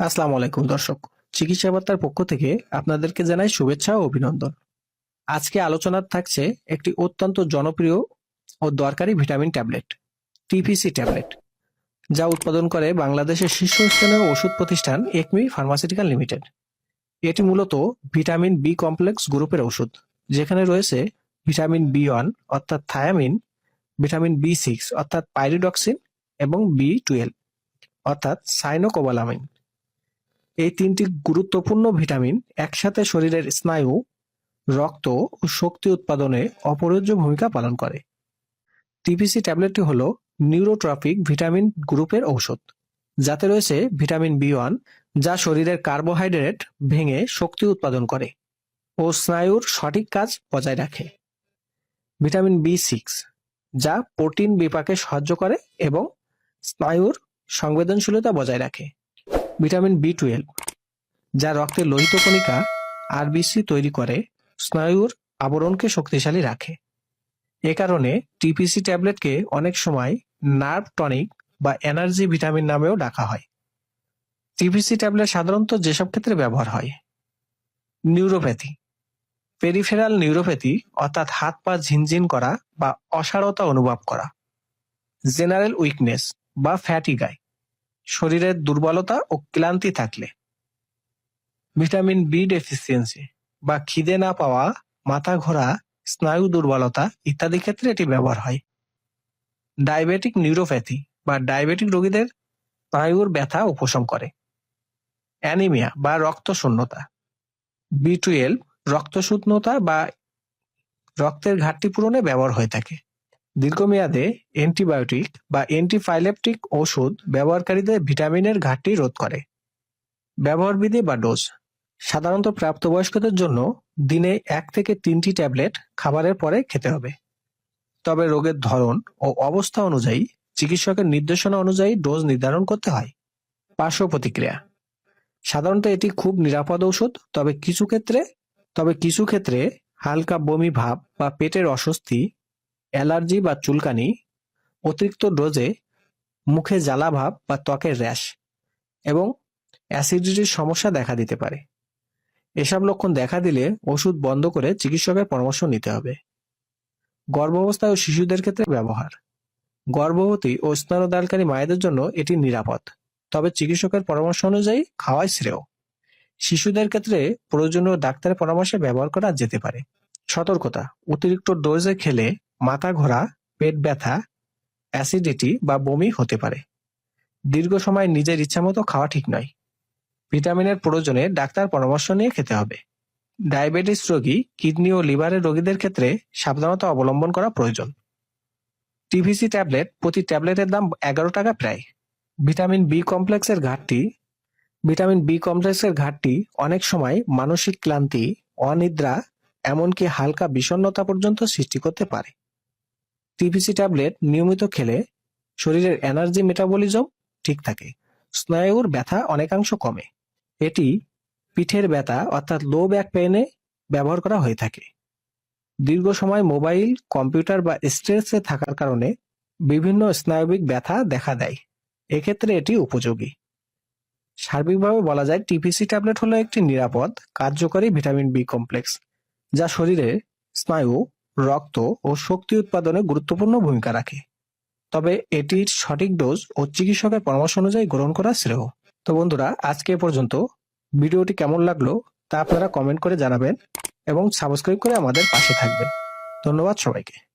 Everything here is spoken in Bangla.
আসসালামু আলাইকুম, দর্শক। চিকিৎসা বার্তার পক্ষ থেকে আপনাদেরকে জানাই শুভেচ্ছা ও অভিনন্দন। আজকে আলোচনার থাকছে একটি অত্যন্ত জনপ্রিয় ও দরকারি ভিটামিন ট্যাবলেট, টিপিসি ট্যাবলেট, যা উৎপাদন করে বাংলাদেশের শীর্ষস্থানীয় ওষুধ প্রতিষ্ঠান একমি ফার্মাসিউটিক্যাল লিমিটেড। এটি মূলত ভিটামিন বি কমপ্লেক্স গ্রুপের ওষুধ, যেখানে রয়েছে ভিটামিন বি ওয়ান, অর্থাৎ থায়ামিন, ভিটামিন বি সিক্স, অর্থাৎ পাইরিডক্সিন এবং বি টুয়েলভ, অর্থাৎ সাইনোকোবালামিন। এই তিনটি গুরুত্বপূর্ণ ভিটামিন একসাথে শরীরের স্নায়ু, রক্ত ও শক্তি উৎপাদনে অপরিহার্য ভূমিকা পালন করে। টিপিসি ট্যাবলেটটি হল নিউরোট্রপিক ভিটামিন গ্রুপের ঔষধ, যাতে রয়েছে ভিটামিন বি ওয়ান যা শরীরের কার্বোহাইড্রেট ভেঙে শক্তি উৎপাদন করে ও স্নায়ুর সঠিক কাজ বজায় রাখে। ভিটামিন বি সিক্স যা প্রোটিন বিপাকে সাহায্য করে এবং স্নায়ুর সংবেদনশীলতা বজায় রাখে। ভিটামিন বি টুয়েলভ যা রক্তের লোহিত কণিকা আরবিসি তৈরি করে, স্নায়ুর আবরণকে শক্তিশালী রাখে। এ কারণে টিপিসি ট্যাবলেটকে অনেক সময় নার্ভ টনিক বা এনার্জি ভিটামিন নামেও ডাকা হয়। টিপিসি ট্যাবলেট সাধারণত যেসব ক্ষেত্রে ব্যবহার হয়? নিউরোপ্যাথি। পেরিফেরাল নিউরোপ্যাথি, অর্থাৎ হাত পা ঝিনঝিন করা বা অসারতা অনুভব করা। জেনারেল উইকনেস বা ফ্যাটিগায় শরীরের দুর্বলতা ও ক্লান্তি থাকলে। ভিটামিন বি ডেফিসিয়েন্সি বা খিদে না পাওয়া, মাথা ঘোরা, স্নায়ু দুর্বলতা ইত্যাদি ক্ষেত্রে এটি ব্যবহার হয়। ডায়াবেটিক নিউরোপ্যাথি বা ডায়াবেটিক রোগীদের স্নায়ুর ব্যথা উপশম করে। অ্যানিমিয়া বা রক্ত শূন্যতা বি টুয়েলভ রক্ত শূন্যতা বা রক্তের ঘাটতি পূরণে ব্যবহার হয়ে থাকে। দীর্ঘমেয়াদে অ্যান্টিবায়োটিক বা অ্যান্টিফাইলেপটিক ওষুধ ব্যবহারকারীদের ভিটামিনের ঘাটতি রোধ করে। ব্যবহার বিধি বা ডোজ। সাধারণত প্রাপ্তবয়স্কদের জন্য দিনে এক থেকে তিনটি ট্যাবলেট খাবারের পরে খেতে হবে। তবে রোগের ধরন ও অবস্থা অনুযায়ী চিকিৎসকের নির্দেশনা অনুযায়ী ডোজ নির্ধারণ করতে হয়। পার্শ্ব প্রতিক্রিয়া। সাধারণত এটি খুব নিরাপদ ওষুধ, তবে কিছু ক্ষেত্রে, তবে কিছু ক্ষেত্রে হালকা বমি ভাব বা পেটের অস্বস্তি অ্যালার্জি বা চুলকানি, অতিরিক্ত ডোজে মুখে জ্বালাভাব বা ত্বকের র্যাশ এবং অ্যাসিডিটির সমস্যা দেখা দিতে পারে। এসব লক্ষণ দেখা দিলে ওষুধ বন্ধ করে চিকিৎসকের পরামর্শ নিতে হবে। গর্ভাবস্থা ও শিশুদের ক্ষেত্রে ব্যবহার। গর্ভবতী ও স্তনদানকারী মায়েদের জন্য এটি নিরাপদ, তবে চিকিৎসকের পরামর্শ অনুযায়ী খাওয়াই শ্রেয়। শিশুদের ক্ষেত্রে প্রয়োজনীয় ডাক্তারের পরামর্শে ব্যবহার করা যেতে পারে। সতর্কতা, অতিরিক্ত ডোজে খেলে মাথা ঘোরা, পেট ব্যথা অ্যাসিডিটি বা বমি হতে পারে। দীর্ঘ সময় নিজের ইচ্ছামতো খাওয়া ঠিক নয়। ভিটামিনের প্রয়োজনে ডাক্তার পরামর্শ নিয়ে খেতে হবে। ডায়াবেটিস রোগী, কিডনি ও লিভারের রোগীদের ক্ষেত্রে সাবধানতা অবলম্বন করা প্রয়োজন। টিভিসি ট্যাবলেট প্রতি ট্যাবলেটের দাম এগারো টাকা প্রায়। ভিটামিন বি কমপ্লেক্সের ঘাটতি, ভিটামিন বি কমপ্লেক্সের ঘাটতি অনেক সময় মানসিক ক্লান্তি, অনিদ্রা, এমনকি হালকা বিষণ্ণতা পর্যন্ত সৃষ্টি করতে পারে। টিপিসি ট্যাবলেট নিয়মিত খেলে শরীরের এনার্জি মেটাবলিজম ঠিক থাকে। স্নায়ুর ব্যথা অনেকাংশ কমে। এটি পিঠের ব্যথা অর্থাৎ লো ব্যাক পেইনে ব্যবহার করা হয়ে থাকে। দীর্ঘ সময় মোবাইল কম্পিউটার বা স্ট্রেসে থাকার কারণে বিভিন্ন স্নায়বিক ব্যথা দেখা দেয়। এক্ষেত্রে এটি উপযোগী। সার্বিকভাবে বলা যায় টিপিসি ট্যাবলেট হলো একটি নিরাপদ, কার্যকরী ভিটামিন বি কমপ্লেক্স যা শরীরে স্নায়ু রক্ত ও শক্তি উৎপাদনে গুরুত্বপূর্ণ ভূমিকা রাখে। তবে এটির সঠিক ডোজ ও চিকিৎসকের পরামর্শ অনুযায়ী গ্রহণ করা শ্রেয়। তো বন্ধুরা, আজকে এ পর্যন্ত। ভিডিওটি কেমন লাগল তা আপনারা কমেন্ট করে জানাবেন এবং সাবস্ক্রাইব করে আমাদের পাশে থাকবেন। ধন্যবাদ সবাইকে।